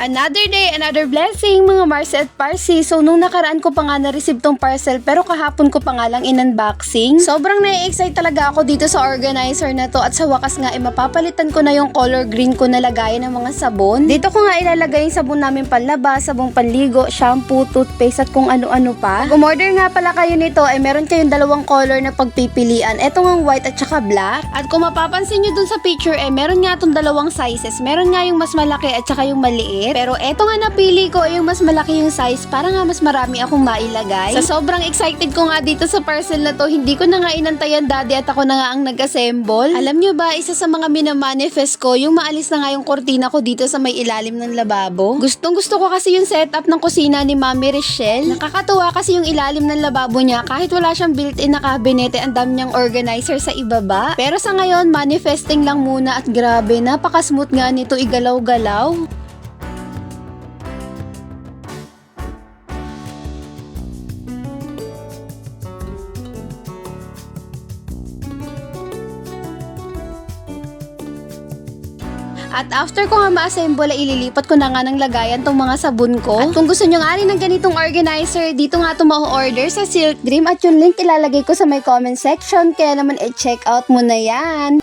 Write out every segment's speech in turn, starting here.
Another day, another blessing mga Mars at Parsi. So nung nakaraan ko pa nga na-receive tong parcel pero kahapon ko pa nga lang in-unboxing. Sobrang na-excite talaga ako dito sa organizer na to at sa wakas nga eh mapapalitan ko na yung color green ko na lagayan ng mga sabon. Dito ko nga ilalagay yung sabon namin panlaba, sabong panligo, shampoo, toothpaste at kung ano-ano pa. Kung umorder nga pala kayo nito ay meron kayong dalawang color na pagpipilian. Ito nga white at saka black. At kung mapapansin nyo dun sa picture eh meron nga itong dalawang sizes. Meron nga yung mas malaki at saka yung maliit. Pero eto nga napili ko yung mas malaki yung size para nga mas marami akong mailagay. Sa sobrang excited ko nga dito sa parcel na to, hindi ko na nga inantayan daddy at ako na nga ang nag-assemble. Alam nyo ba, isa sa mga minamanifest ko, yung maalis na nga yung kortina ko dito sa may ilalim ng lababo. Gustong gusto ko kasi yung setup ng kusina ni Mami Rochelle. Nakakatuwa kasi yung ilalim ng lababo niya kahit wala siyang built-in na kabinete, ang dami niyang organizer sa ibaba. Pero sa ngayon, manifesting lang muna at grabe, napaka-smooth nga nito igalaw-galaw. At after ko nga ma-assemble, ililipat ko na nga ng lagayan tong mga sabon ko. At kung gusto nyo nga rin ng ganitong organizer, dito nga ito ma-order sa Silk Dream. At yung link ilalagay ko sa may comment section. Kaya naman i-check out mo na yan.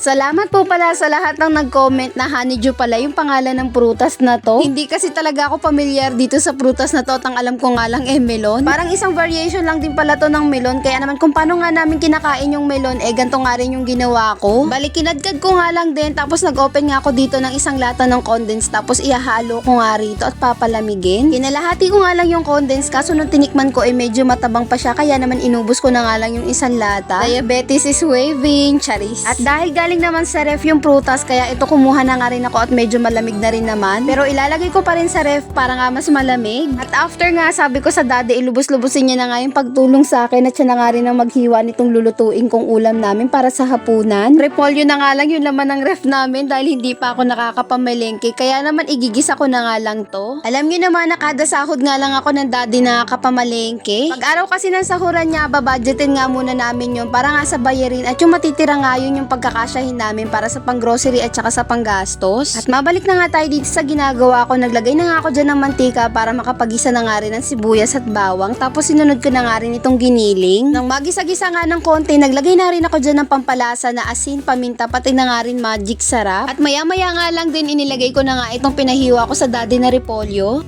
Salamat po pala sa lahat ng nag-comment na honeydew pala yung pangalan ng prutas na to. Hindi kasi talaga ako pamilyar dito sa prutas na to. At ang alam ko nga lang eh melon. Parang isang variation lang din pala to ng melon. Kaya naman kung paano nga namin kinakain yung melon, eh ganito nga rin yung ginawa ko. Balik kinadkad ko nga lang din. Tapos nag-open nga ako dito ng isang lata ng condense. Tapos ihahalo ko nga rito at papalamigin. Kinalahati ko nga lang yung condense. Kaso nung tinikman ko eh medyo matabang pa siya. Kaya naman inubos ko na nga lang yung isang lata. Diabetes is waving. Charis. At dahil galing naman sa ref yung prutas, kaya ito kumuha na nga rin ako at medyo malamig na rin naman. Pero ilalagay ko pa rin sa ref para nga mas malamig. At after nga, sabi ko sa daddy, ilubos-lubusin niya na nga yung pagtulong sa akin at siya na nga rin ang maghiwa nitong lulutuin kong ulam namin para sa hapunan. Repolyo na nga lang yung laman ng ref namin dahil hindi pa ako nakakapamalengke. Kaya naman igigisa ko na nga lang to. Alam niyo naman na kada sahod nga lang ako ng daddy nakakapamalengke. Pag araw kasi ng sahuran niya, babudgetin nga muna namin yun para nga sa bayarin at yung matitira nga yun yung pagkakasyahin namin para sa pang-grocery at saka sa panggastos. At mabalik na nga tayo dito sa ginagawa ko. Naglagay na nga ako dyan ng mantika para makapagisa na nga rin ng sibuyas at bawang. Tapos sinunod ko na nga rin itong giniling. Nang magisa-gisa nga ng konti, naglagay na rin ako dyan ng pampalasa na asin, paminta, pati na nga rin magic sarap. At maya-maya nga lang din inilagay ko na nga itong pinahiwa ko sa daddy na repolyo.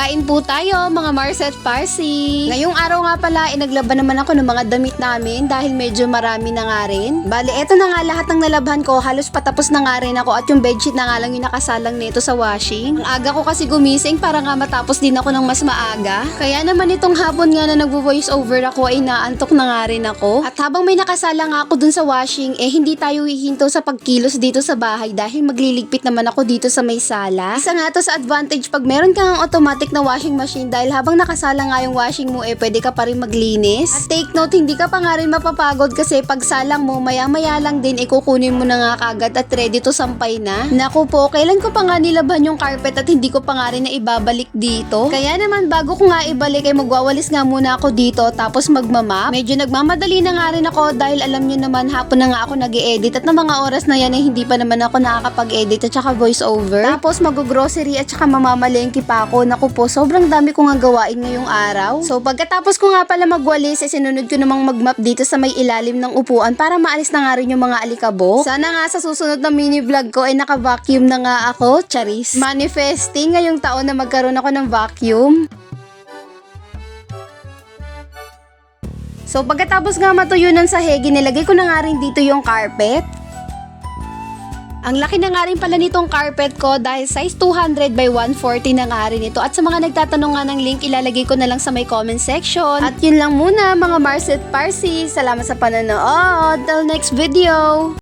Kain po tayo mga Mars at Parsi. Ngayong araw nga pala, inaglaban naman ako ng mga damit namin dahil medyo marami na nga rin. Bale, eto na nga lahat ng nalabhan ko, halos patapos na nga rin ako at yung bedsheet na nga lang yung nakasalang nito sa washing. Ang aga ko kasi gumising para nga matapos din ako ng mas maaga. Kaya naman itong hapon nga na nagvo-voice over ako ay naantok na nga rin ako. At habang may nakasala nga ako dun sa washing, eh hindi tayo hihinto sa pagkilos dito sa bahay dahil magliligpit naman ako dito sa may sala. Isa nga to sa advantage pag meron kang automatic na washing machine dahil habang nakasala nga yung washing mo eh pwede ka pa rin maglinis. At take note, hindi ka pa nga rin mapapagod kasi pag salang mo, maya-maya lang din ikukunin mo na nga kagad at ready to sampay na. Naku po, kailan ko pa nga nilabhan yung carpet at hindi ko pa nga rin na ibabalik dito. Kaya naman bago ko nga ibalik ay magwawalis nga muna ako dito tapos magmamap. Medyo nagmamadali na nga rin ako dahil alam nyo naman hapon na nga ako nag edit at ng mga oras na yan ay hindi pa naman ako nakakapag-edit at saka voice over. Tapos mag-grocery at saka mamamalengke pa ako. Naku po, sobrang dami ko nga gawain ngayong araw. So pagkatapos ko nga pala magwalis, eh, sinunod ko namang magmap dito sa may ilalim ng upuan para maalis na nga rin yung mga alikabok. Sana nga sa susunod na mini vlog ko ay naka-vacuum na nga ako, charis. Manifesting ngayong taon na magkaroon ako ng vacuum. So pagkatapos nga matuyo ng sahig, nilagay ko na nga rin dito yung carpet. Ang laki na nga rin pala nitong carpet ko dahil size 200 by 140 na nga rin ito. At sa mga nagtatanong nga ng link, ilalagay ko na lang sa may comment section. At yun lang muna mga Marset Parsi. Salamat sa panonood. Till next video!